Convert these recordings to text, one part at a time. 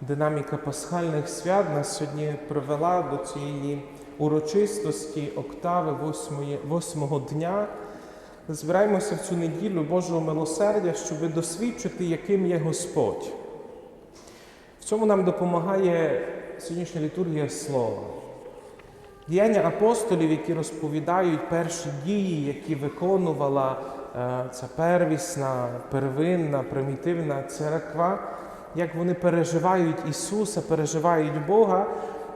Динаміка пасхальних свят нас сьогодні привела до цієї урочистості октави восьмого дня. Збираємося в цю неділю Божого милосердя, щоб досвідчити, яким є Господь. В цьому нам допомагає сьогоднішня літургія Слова. Діяння апостолів, які розповідають перші дії, які виконувала е, ця первісна, первинна, примітивна церква, як вони переживають Ісуса, переживають Бога,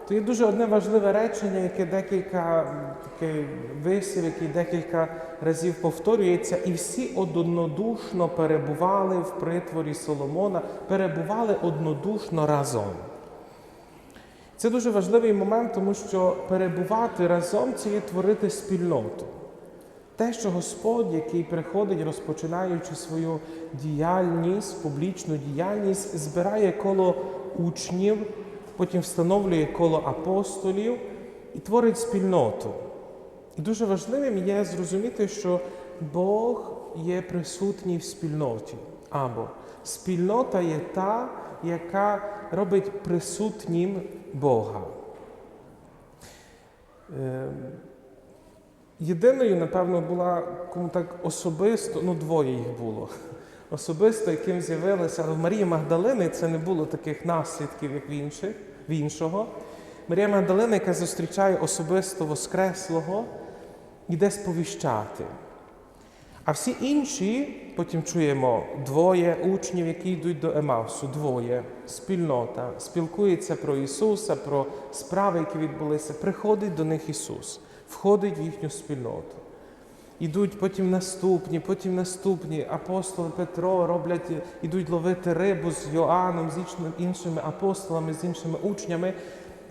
то є дуже одне важливе речення, яке декілька таке вислів, який декілька разів повторюється, і всі однодушно перебували в притворі Соломона, перебували однодушно разом. Це дуже важливий момент, тому що перебувати разом це є творити спільноту. Те, що Господь, який приходить, розпочинаючи свою діяльність, публічну діяльність, збирає коло учнів, потім встановлює коло апостолів і творить спільноту. І дуже важливим є зрозуміти, що Бог є присутній в спільноті. Або спільнота є та, яка робить присутнім Бога. Єдиною, напевно, була кому так особисто, ну двоє їх було. Особисто, яким з'явилися, в Марії Магдалини це не було таких наслідків, як в інших, в іншого. Марія Магдалина, яка зустрічає особисто Воскреслого, іде сповіщати. А всі інші, потім чуємо двоє учнів, які йдуть до Емаусу, двоє, спільнота, спілкується про Ісуса, про справи, які відбулися. Приходить до них Ісус, входить в їхню спільноту. Ідуть потім наступні, потім наступні. Апостоли Петро роблять, ідуть ловити рибу з Йоанном, з іншими- апостолами, з іншими учнями.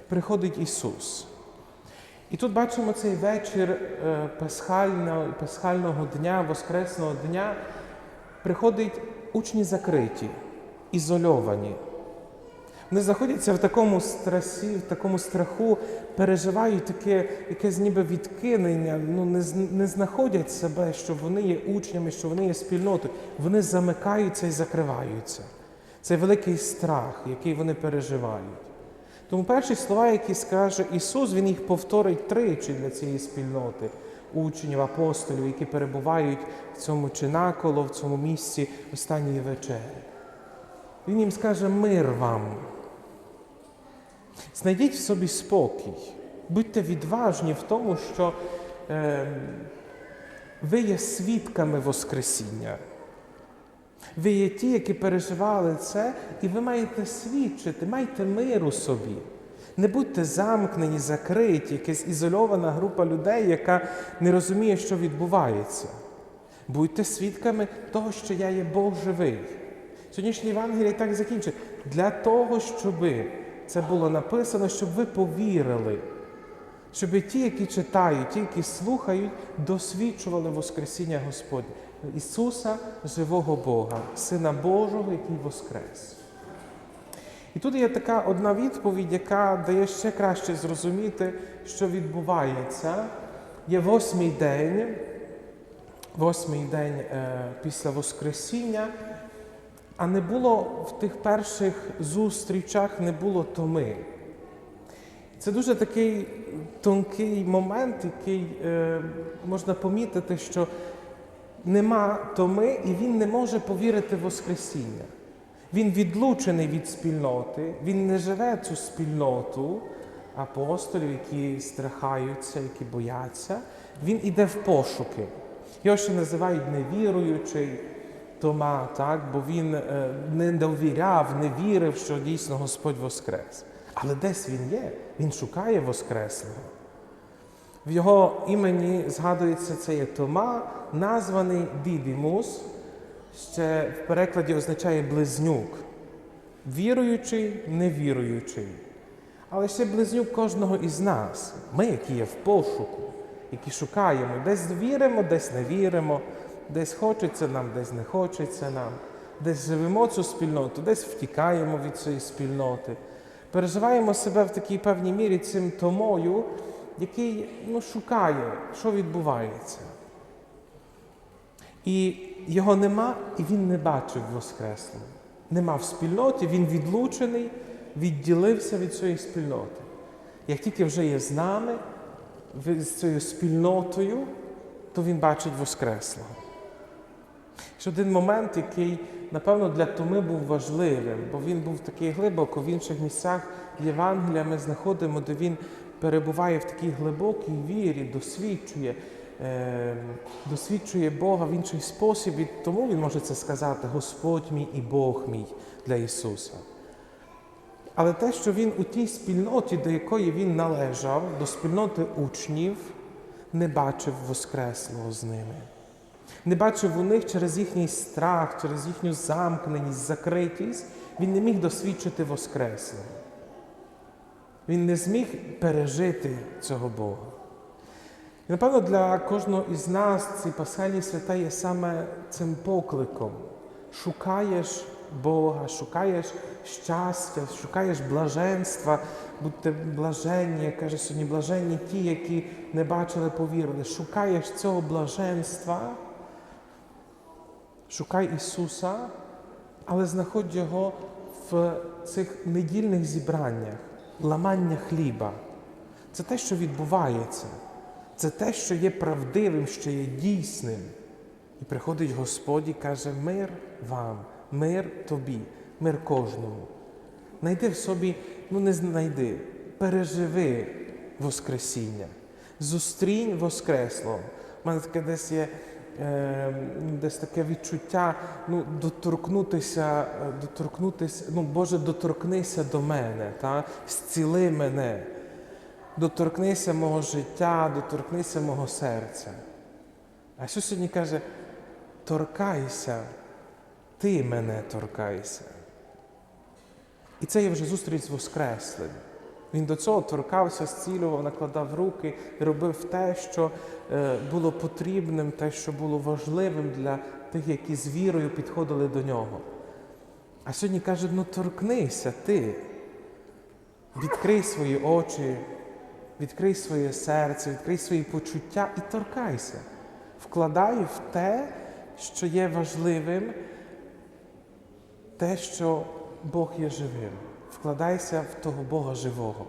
Приходить Ісус. І тут бачимо цей вечір е, пасхального, пасхального дня, Воскресного дня. Приходять учні закриті, ізольовані. Вони знаходяться в такому стресі, в такому страху, переживають таке якесь ніби відкинення, ну не, не знаходять себе, що вони є учнями, що вони є спільнотою. Вони замикаються і закриваються. Це великий страх, який вони переживають. Тому перші слова, які скаже Ісус, Він їх повторить тричі для цієї спільноти учнів, апостолів, які перебувають в цьому чинаколо, в цьому місці останньої вечері. Він їм скаже мир вам. Знайдіть в собі спокій, будьте відважні в тому, що е, ви є свідками Воскресіння. Ви є ті, які переживали це, і ви маєте свідчити, майте мир у собі. Не будьте замкнені, закриті, якась ізольована група людей, яка не розуміє, що відбувається. Будьте свідками того, що я є Бог живий. Сьогоднішній Євангелій так закінчить. Для того, щоб це було написано, щоб ви повірили, щоб ті, які читають, ті, які слухають, досвідчували Воскресіння Господнє. Ісуса, живого Бога, Сина Божого, який воскрес. І тут є така одна відповідь, яка дає ще краще зрозуміти, що відбувається. Є восьмий день, восьмий день е, після Воскресіння, а не було в тих перших зустрічах не було томи. Це дуже такий тонкий момент, який е, можна помітити, що нема томи, і він не може повірити в Воскресіння. Він відлучений від спільноти, він не живе цю спільноту апостолів, які страхаються, які бояться. Він іде в пошуки. Його ще називають невіруючий Тома, так? бо він е, не довіряв, не вірив, що дійсно Господь воскрес. Але десь він є, він шукає Воскреслого. В його імені згадується це є Тома, названий Дідімус, ще в перекладі означає близнюк. Віруючий, невіруючий. Але ще близнюк кожного із нас. Ми, які є в пошуку, які шукаємо, десь віримо, десь не віримо, десь хочеться нам, десь не хочеться нам, десь живемо цю спільноту, десь втікаємо від цієї спільноти. Переживаємо себе в такій певній мірі цим томою, який ну, шукає, що відбувається. І його нема, і він не бачив Воскреслого. Нема в спільноті, він відлучений, відділився від цієї спільноти. Як тільки вже є з нами, з цією спільнотою, то він бачить Воскреслого. Ще один момент, який, напевно, для Томи був важливим, бо він був такий глибоко в інших місцях Євангелія ми знаходимо, де він перебуває в такій глибокій вірі, досвідчує, е, досвідчує Бога в інший спосіб, і тому він може це сказати: Господь мій і Бог мій для Ісуса. Але те, що він у тій спільноті, до якої він належав, до спільноти учнів, не бачив Воскреслого з ними. Не бачив у них через їхній страх, через їхню замкненість, закритість, він не міг досвідчити Воскреслого. Він не зміг пережити цього Бога. І, напевно, для кожного із нас ці пасхальні свята є саме цим покликом. Шукаєш Бога, шукаєш щастя, шукаєш блаженства, будьте блаженні, як каже сьогодні, блаженні ті, які не бачили, повірили. Шукаєш цього блаженства, шукай Ісуса, але знаходь Його в цих недільних зібраннях, ламання хліба. Це те, що відбувається. Це те, що є правдивим, що є дійсним. І приходить Господь і каже: мир вам, мир тобі, мир кожному. Найди в собі, ну не знайди, переживи Воскресіння, зустрінь Воскресло. У мене таке десь є десь таке відчуття, ну, доторкнутися, е, доторкнутися, ну, Боже, доторкнися до мене, та? зціли мене, доторкнися мого життя, доторкнися мого серця. А Ісус сьогодні каже, торкайся, ти мене торкайся. І це є вже зустріч з Воскреслим. Він до цього торкався, зцілював, накладав руки і робив те, що е, було потрібним, те, що було важливим для тих, які з вірою підходили до нього. А сьогодні каже: ну торкнися ти, відкрий свої очі, відкрий своє серце, відкрий свої почуття і торкайся. Вкладай в те, що є важливим, те, що Бог є живим. Вкладайся в того Бога живого.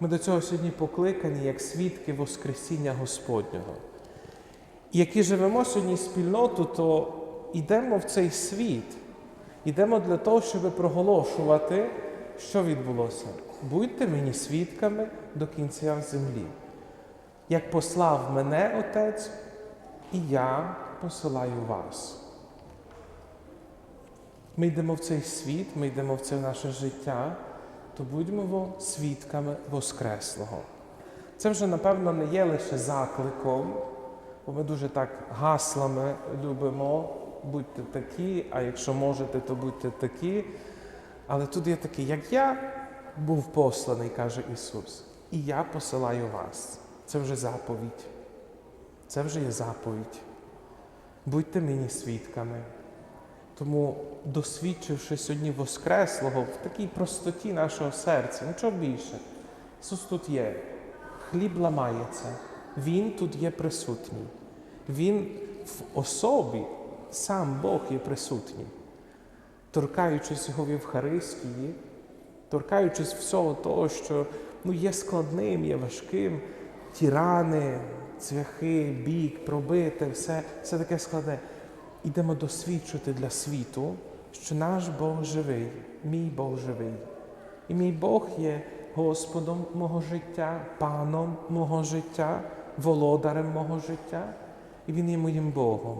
Ми до цього сьогодні покликані як свідки Воскресіння Господнього. І які живемо сьогодні спільноту, то йдемо в цей світ, йдемо для того, щоб проголошувати, що відбулося. Будьте мені свідками до кінця землі. Як послав мене Отець, і я посилаю вас. Ми йдемо в цей світ, ми йдемо в це наше життя, то будьмо свідками Воскреслого. Це вже, напевно, не є лише закликом, бо ми дуже так гаслами любимо, будьте такі, а якщо можете, то будьте такі. Але тут є такий, як я був посланий, каже Ісус, і я посилаю вас. Це вже заповідь. Це вже є заповідь. Будьте мені свідками. Тому, досвідчивши сьогодні Воскреслого в такій простоті нашого серця, нічого більше, Ісус тут є, хліб ламається, Він тут є присутній. Він в особі, сам Бог є присутній, торкаючись його в Євхаристії, торкаючись всього того, що ну, є складним, є важким, ті рани, цвяхи, бік, пробите, все, все таке складне. Ідемо досвідчити для світу, що наш Бог живий, мій Бог живий. І мій Бог є Господом мого життя, паном мого життя, володарем мого життя, і Він є моїм Богом.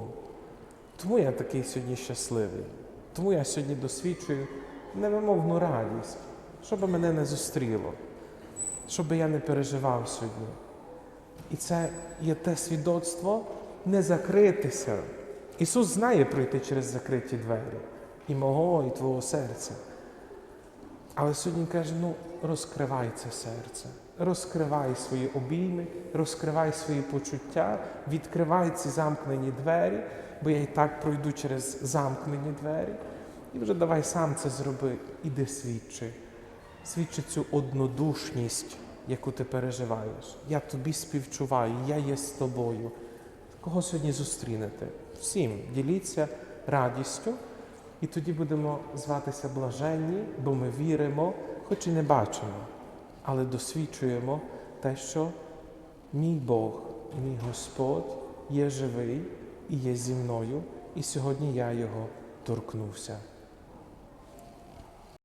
Тому я такий сьогодні щасливий. Тому я сьогодні досвідчую невимовну радість, щоб мене не зустріло, щоб я не переживав сьогодні. І це є те свідоцтво не закритися. Ісус знає пройти через закриті двері і мого, і твого серця. Але сьогодні каже: ну, розкривай це серце, розкривай свої обійми, розкривай свої почуття, відкривай ці замкнені двері, бо я і так пройду через замкнені двері. І вже давай сам це зроби, іди свідчи. Свідчи цю однодушність, яку ти переживаєш. Я тобі співчуваю, я є з тобою. Кого сьогодні зустрінете? Всім діліться радістю І тоді будемо зватися блаженні, бо ми віримо, хоч і не бачимо, але досвідчуємо те, що мій Бог, мій Господь є живий і є зі мною, і сьогодні я його торкнувся.